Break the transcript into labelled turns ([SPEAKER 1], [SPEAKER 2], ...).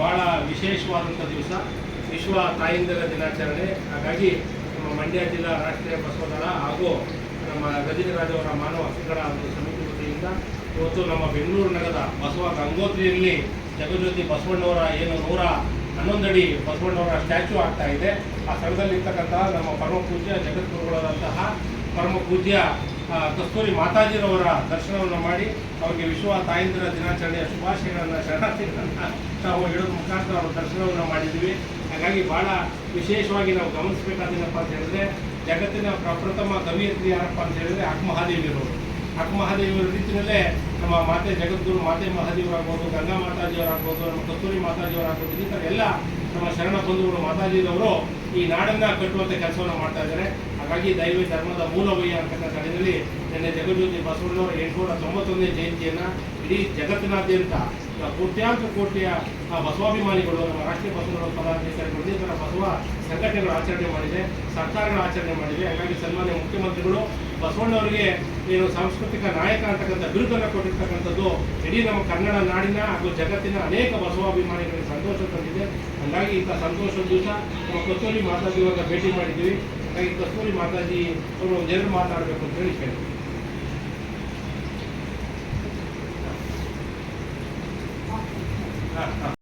[SPEAKER 1] ಬಹಳ ವಿಶೇಷವಾದಂಥ ದಿವಸ. ವಿಶ್ವ ತಾಯಂದಿರ ದಿನಾಚರಣೆ. ಹಾಗಾಗಿ ನಮ್ಮ ಮಂಡ್ಯ ಜಿಲ್ಲಾ ರಾಷ್ಟ್ರೀಯ ಬಸವದಳ ಹಾಗೂ ನಮ್ಮ ಗಜನಿರಾಜ್ ಅವರ ಮಾನವ ಹಕ್ಕುಗಳ ಒಂದು ಸಮಿತಿ ವತಿಯಿಂದ ಇವತ್ತು ನಮ್ಮ ಬೆಂಗಳೂರು ನಗರದ ಬಸವ ಗಂಗೋತ್ರಿಯಲ್ಲಿ ಜಗಜ್ಯೋತಿ ಬಸವಣ್ಣವರ ಏನು ನೂರ ಹನ್ನೊಂದಡಿ ಬಸವಣ್ಣವರ ಸ್ಟ್ಯಾಚ್ಯೂ ಆಗ್ತಾ ಇದೆ. ಆ ಸ್ಥಳದಲ್ಲಿರ್ತಕ್ಕಂತಹ ನಮ್ಮ ಪರಮ ಪೂಜ್ಯ ಜಗದ್ಗುರುಗಳಾದಂತಹ ಪರಮ ಪೂಜ್ಯ ಕಸ್ತೂರಿ ಮಾತಾಜಿರವರ ದರ್ಶನವನ್ನು ಮಾಡಿ ಅವರಿಗೆ ವಿಶ್ವ ತಾಯಂದಿರ ದಿನಾಚರಣೆಯ ಶುಭಾಶಯಗಳನ್ನು, ಶರಣಾರ್ಥಿಗಳನ್ನು ನಾವು ಹೇಳೋದ್ರ ಮುಖಾಂತರ ಅವರ ದರ್ಶನವನ್ನು ಮಾಡಿದ್ದೀವಿ ಹಾಗಾಗಿ ಭಾಳ ವಿಶೇಷವಾಗಿ ನಾವು ಗಮನಿಸಬೇಕಾದೇನಪ್ಪ ಅಂತ ಹೇಳಿದ್ರೆ, ಜಗತ್ತಿನ ಪ್ರಪ್ರಥಮ ಕವಿಯತ್ರಿ ಯಾರಪ್ಪ ಅಂತ ಹೇಳಿದ್ರೆ ಅಕ್ಮಹಾದೇವಿಯವರು ಅಕ್ಮಹಾದೇವಿಯವರ ರೀತಿಯಲ್ಲೇ ನಮ್ಮ ಮಾತೆ ಜಗದ್ಗುರು ಮಾತೆ ಮಹಾದೇವರಾಗ್ಬೋದು, ಗಂಗಾ ಮಾತಾಜಿಯವರಾಗ್ಬೋದು, ನಮ್ಮ ಕಸ್ತೂರಿ ಮಾತಾಜಿಯವರಾಗ್ಬೋದು, ಈ ಥರ ಎಲ್ಲ ನಮ್ಮ ಶರಣ ಬಂಧುಗಳು ಮಾತಾಜಿದವರು ಈ ನಾಡನ್ನ ಕಟ್ಟುವಂತ ಕೆಲಸವನ್ನು ಮಾಡ್ತಾ ಇದ್ದಾರೆ. ಹಾಗಾಗಿ ದೈವ ಧರ್ಮದ ಮೂಲವಯ್ಯ ಅಂತಕ್ಕಂಥ ಸ್ಥಳದಲ್ಲಿ ನಿನ್ನೆ ಜಗಜ್ಯೋತಿ ಬಸವಣ್ಣವರ ಎಂಟುನೂರ ತೊಂಬತ್ತೊಂದನೇ ಜಯಂತಿಯನ್ನ ಇಡೀ ಜಗತ್ತಿನಾದ್ಯಂತ ಕೋಟ್ಯಾಂತ ಕೋಟಿಯ ಬಸವಾಭಿಮಾನಿಗಳು, ನಮ್ಮ ರಾಷ್ಟ್ರೀಯ ಬಸವಗಳು ಪದಾಧಿಕಾರಿಗಳು ಥರ ಬಸವ ಸಂಘಟನೆಗಳು ಆಚರಣೆ ಮಾಡಿದೆ, ಸರ್ಕಾರಗಳು ಆಚರಣೆ ಮಾಡಿದೆ. ಹಾಗಾಗಿ ಸನ್ಮಾನ್ಯ ಮುಖ್ಯಮಂತ್ರಿಗಳು, ಬಸವಣ್ಣವರಿಗೆ ಏನು ಸಾಂಸ್ಕೃತಿಕ ನಾಯಕ ಅಂತಕ್ಕಂಥ ಬಿರುದನ್ನು ಕೊಟ್ಟಿರ್ತಕ್ಕಂಥದ್ದು ಇಡೀ ನಮ್ಮ ಕನ್ನಡ ನಾಡಿನ ಹಾಗೂ ಜಗತ್ತಿನ ಅನೇಕ ಬಸವಾಭಿಮಾನಿಗಳಿಗೆ ಸಂತೋಷ ತಂದಿದೆ. ಹಾಗಾಗಿ ಇಂಥ ಸಂತೋಷದ ದಿವಸ ನಮ್ಮ ಕಸ್ತೂರಿ ಮಾತಾಜಿ ಇವಾಗ ಭೇಟಿ ಮಾಡಿದ್ದೀವಿ. ಹಾಗಾಗಿ ಕಸ್ತೂರಿ ಮಾತಾಜಿ ಅವರು ಜನರು ಮಾತಾಡಬೇಕು ಅಂತ ಹೇಳಿ ಕೇಳಿ ಹಾಂ ಹಾಂ.